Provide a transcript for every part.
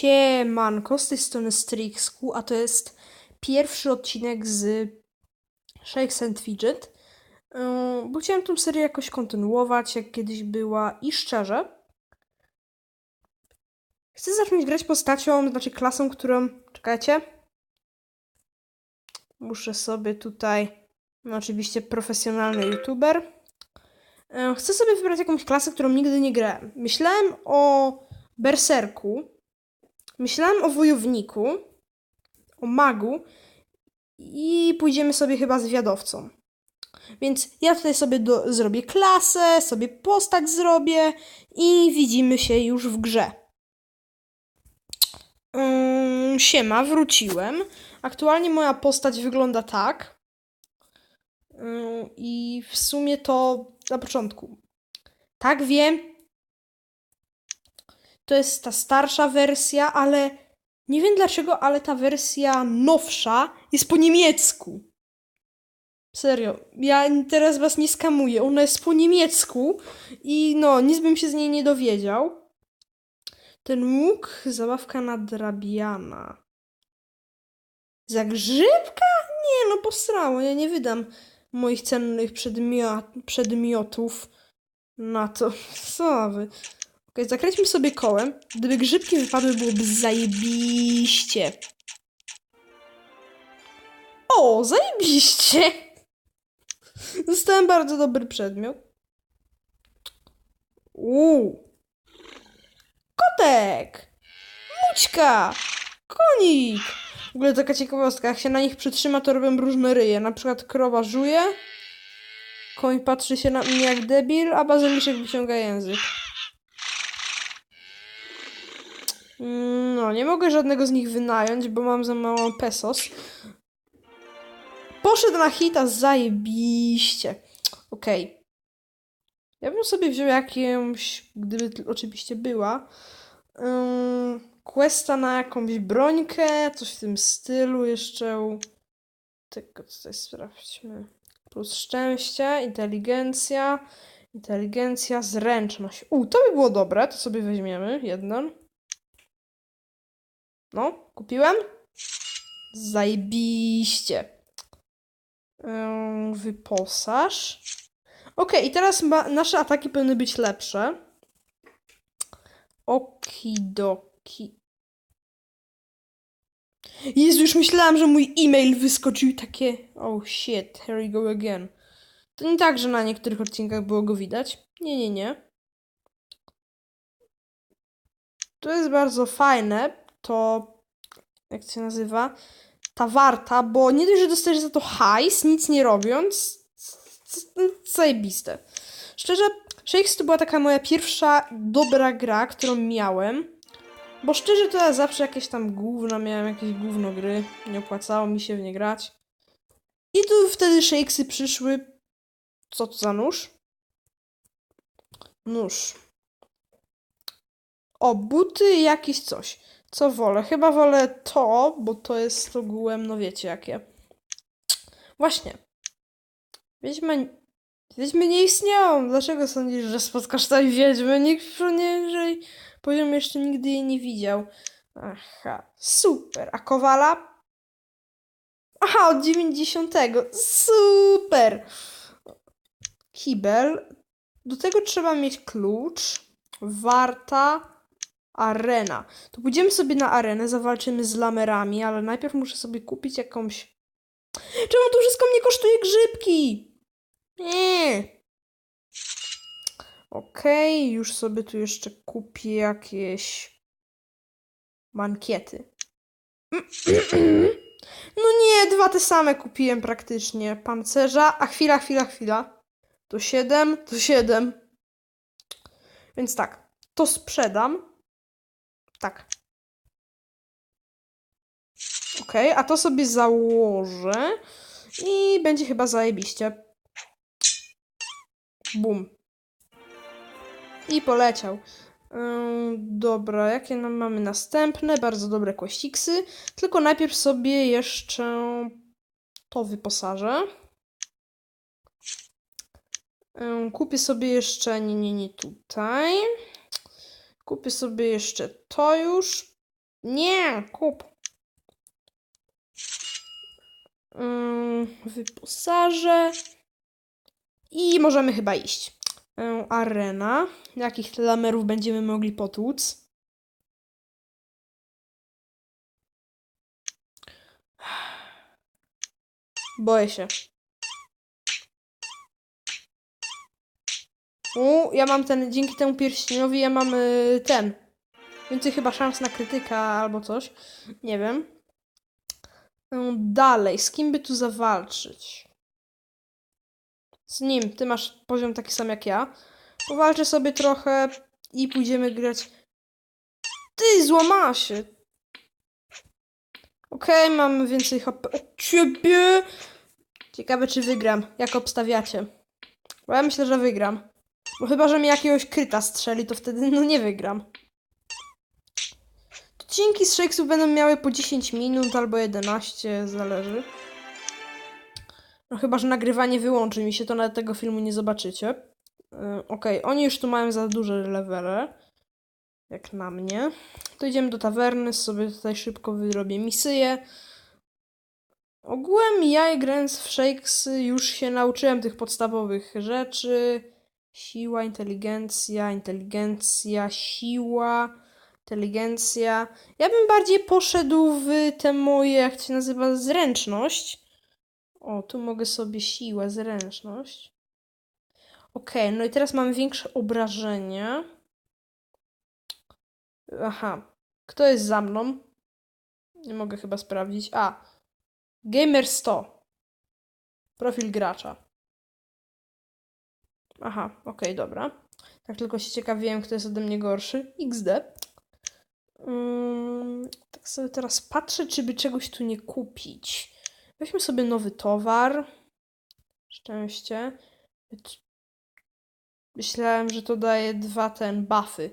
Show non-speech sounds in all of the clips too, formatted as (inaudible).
Siemanko, z tej strony Strixku, a to jest pierwszy odcinek z Shakes and Fidget. Yy, Bo chciałem tą serię jakoś kontynuować, jak kiedyś była i szczerze. Chcę zacząć grać postacią, znaczy klasą, którą... Czekajcie. Muszę sobie tutaj... No oczywiście profesjonalny youtuber. Yy, Chcę sobie wybrać jakąś klasę, którą nigdy nie grałem. Myślałem o berserku. Myślałem o wojowniku, o magu i pójdziemy sobie chyba z wiadowcą. Więc ja tutaj sobie do, zrobię klasę, sobie postać zrobię i widzimy się już w grze. Ym, siema, wróciłem. Aktualnie moja postać wygląda tak. Ym, I w sumie to na początku. Tak wiem, to jest ta starsza wersja, ale nie wiem dlaczego, ale ta wersja nowsza jest po niemiecku. Serio, ja teraz was nie skamuję, ona jest po niemiecku i no, nic bym się z niej nie dowiedział. Ten łuk, zabawka nadrabiana. Zagrzybka? Nie, no posrało, ja nie wydam moich cennych przedmiot, przedmiotów na to. (laughs) Co wy? Okej, zakręćmy sobie kołem. Gdyby grzybki wypadły, byłoby zajebiście. O, zajebiście! Dostałem bardzo dobry przedmiot. Uuu. Kotek! Mućka! Konik! W ogóle taka ciekawostka, jak się na nich przytrzyma, to robią różne ryje. Na przykład krowa żuje, koń patrzy się na mnie jak debil, a bazyliszek wyciąga język. No, nie mogę żadnego z nich wynająć, bo mam za mało pesos. Poszedł na hita, zajebiście. Okej. Ja bym sobie wziął jakąś, gdyby oczywiście była, ym, questa na jakąś brońkę, coś w tym stylu jeszcze. Tylko tutaj sprawdźmy. Plus szczęście, inteligencja, inteligencja, zręczność. U, to by było dobre, to sobie weźmiemy jeden. No, kupiłem. Zajebiście. Wyposaż. Okej, i teraz ma, nasze ataki powinny być lepsze. Okidoki. Jezu, już myślałam, że mój e-mail wyskoczył takie... Oh shit, here we go again. To nie tak, że na niektórych odcinkach było go widać. Nie, nie, nie. To jest bardzo fajne. To... Jak to się nazywa? Ta warta, bo nie dość, że dostajesz za to hajs, nic nie robiąc. c- Zajebiste. Szczerze, Shakes to była taka moja pierwsza dobra gra, którą miałem. Bo szczerze to ja zawsze jakieś tam gówno miałem, jakieś gówno gry. Nie opłacało mi się w nie grać. I tu wtedy Shakesy przyszły. Co to za nóż? Nóż. O, buty i jakieś coś. Co wolę? Chyba wolę to, bo to jest ogółem, no wiecie jakie. Właśnie. Wiedźmy, wiedźmy nie istnieją. Dlaczego sądzisz, że spotkasz tam wiedźmy? Nikt jeżeli poziom jeszcze nigdy jej nie widział. Aha, super. A Kowala? Aha, od 90. Super. Kibel. Do tego trzeba mieć klucz. Warta. Arena. To pójdziemy sobie na arenę, zawalczymy z lamerami, ale najpierw muszę sobie kupić jakąś. Czemu to wszystko mnie kosztuje grzybki? Nie. Okej, już sobie tu jeszcze kupię jakieś mankiety. (clears throat) No nie, dwa te same kupiłem praktycznie. Pancerza, a chwila, chwila, chwila. To 7, to 7. Więc tak, to sprzedam. Tak. Okej, a to sobie założę i będzie chyba zajebiście. Bum. I poleciał. Dobra, jakie nam mamy następne? Bardzo dobre kościksy. Tylko najpierw sobie jeszcze to wyposażę. Kupię sobie jeszcze, nie, nie, nie tutaj. Kupię sobie jeszcze to już. Nie, kup. Ym, wyposażę. I możemy chyba iść. Ym, arena. Jakich lamerów będziemy mogli potłuc? Boję się. U, ja mam ten, dzięki temu pierścieniowi ja mam y, ten. Więcej chyba szans na krytyka albo coś. Nie wiem. Y, Dalej, z kim by tu zawalczyć? Z nim, ty masz poziom taki sam jak ja. Powalczę sobie trochę i pójdziemy grać. Ty, złamała się. Okej, mamy więcej HP. O ciebie! Ciekawe, czy wygram. Jak obstawiacie? Bo ja myślę, że wygram. Bo chyba, że mi jakiegoś kryta strzeli, to wtedy no nie wygram. Odcinki z Shakesów będą miały po 10 minut albo 11, zależy. No chyba, że nagrywanie wyłączy mi się, to nawet tego filmu nie zobaczycie. Yy, Okej, oni już tu mają za duże levele. Jak na mnie. To idziemy do tawerny, sobie tutaj szybko wyrobię misję. Ogółem ja grając w Shakes już się nauczyłem tych podstawowych rzeczy. Siła, inteligencja, inteligencja, siła, inteligencja. Ja bym bardziej poszedł w te moje, jak to się nazywa, zręczność. O, tu mogę sobie siłę, zręczność. Okej, no i teraz mamy większe obrażenie. Aha. Kto jest za mną? Nie mogę chyba sprawdzić. A. Gamer 100. Profil gracza. Aha, okej, dobra. Tak tylko się ciekawiłem, kto jest ode mnie gorszy. XD. Ym, tak sobie teraz patrzę, czy by czegoś tu nie kupić. Weźmy sobie nowy towar. Szczęście. Myślałem, że to daje dwa ten buffy.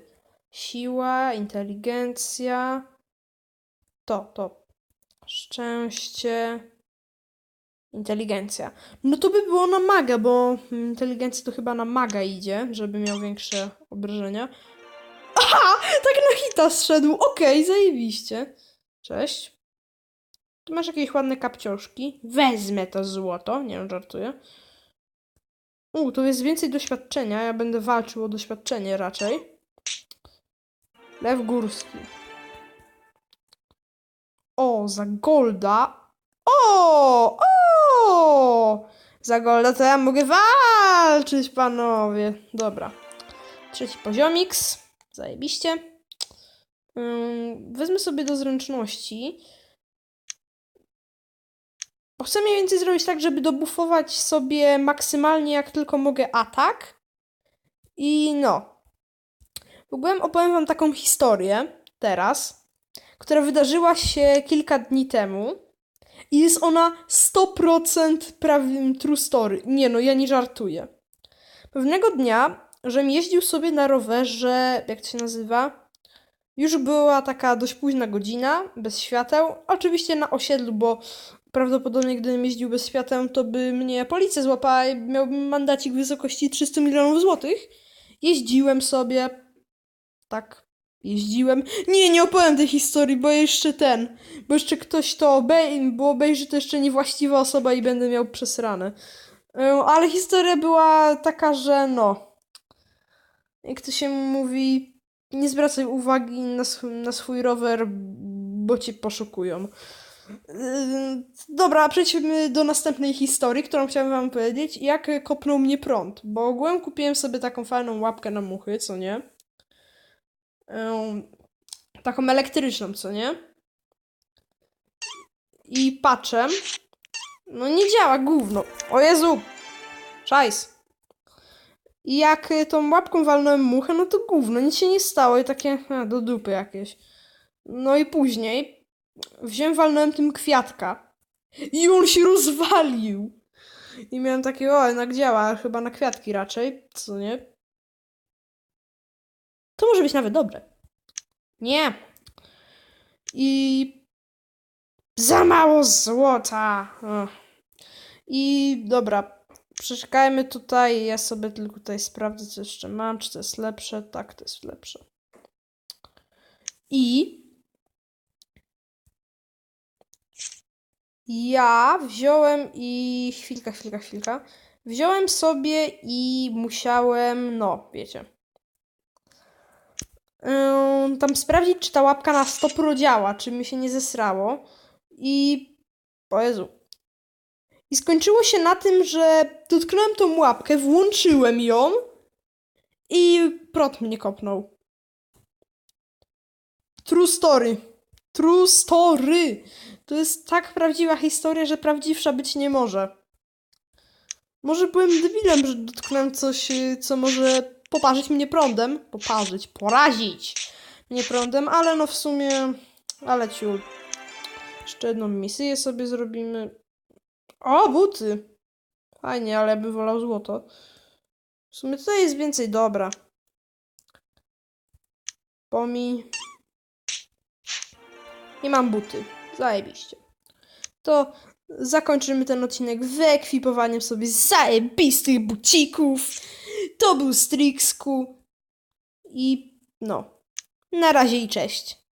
Siła, inteligencja. To, to. Szczęście. Inteligencja. No to by było na maga, bo inteligencja to chyba na maga idzie, żeby miał większe obrażenia. Aha! Tak na hita zszedł. Okej, zajebiście. Cześć. Tu masz jakieś ładne kapcioszki. Wezmę to złoto. Nie wiem, żartuję. U, tu jest więcej doświadczenia. Ja będę walczył o doświadczenie raczej. Lew górski. O, za golda. O! O! Za golda to ja mogę walczyć, panowie. Dobra. Trzeci poziomiks. Zajebiście. Wezmę sobie do zręczności. Bo chcę mniej więcej zrobić tak, żeby dobufować sobie maksymalnie jak tylko mogę atak. I no. W ogóle opowiem wam taką historię teraz, która wydarzyła się kilka dni temu. I jest ona 100% prawym true story. Nie no, ja nie żartuję. Pewnego dnia, żem jeździł sobie na rowerze, jak to się nazywa? Już była taka dość późna godzina, bez świateł. Oczywiście na osiedlu, bo prawdopodobnie gdybym jeździł bez świateł, to by mnie policja złapała i miałbym mandacik w wysokości 300 milionów złotych. Jeździłem sobie. Tak, jeździłem. Nie, nie opowiem tej historii, bo jeszcze ten. Bo jeszcze ktoś to obej bo obejrzy, to jeszcze niewłaściwa osoba i będę miał przesrane. Yy, Ale historia była taka, że no. Jak to się mówi, nie zwracaj uwagi na, sw- na swój rower, bo cię poszukują. Yy, Dobra, przejdźmy do następnej historii, którą chciałem wam powiedzieć. Jak kopnął mnie prąd. Bo ogółem kupiłem sobie taką fajną łapkę na muchy, co nie? Taką elektryczną, co nie? I patrzę. No nie działa, gówno. O Jezu! Szajs. I jak y, tą łapką walnąłem muchę, no to gówno, nic się nie stało i takie a, do dupy jakieś. No i później wziąłem, walnąłem tym kwiatka i on się rozwalił. I miałem takie, o, jednak działa, chyba na kwiatki raczej, co nie? To może być nawet dobre. Nie. I. Za mało złota. Ugh. I dobra. Przeczekajmy tutaj. Ja sobie tylko tutaj sprawdzę, co jeszcze mam. Czy to jest lepsze? Tak, to jest lepsze. I. Ja wziąłem i. Chwilka, chwilka, chwilka. Wziąłem sobie i musiałem. No, wiecie tam sprawdzić, czy ta łapka na 100 działa, czy mi się nie zesrało. I... O Jezu. I skończyło się na tym, że dotknąłem tą łapkę, włączyłem ją i prot mnie kopnął. True story. True story. To jest tak prawdziwa historia, że prawdziwsza być nie może. Może byłem debilem, że dotknąłem coś, co może poparzyć mnie prądem. Poparzyć, porazić mnie prądem, ale no w sumie... Ale ciul. Jeszcze jedną misję sobie zrobimy. O, buty! Fajnie, ale bym wolał złoto. W sumie tutaj jest więcej dobra. Pomi. I mam buty. Zajebiście. To zakończymy ten odcinek wyekwipowaniem sobie zajebistych bucików. To był Strixku. I no. Na razie i cześć.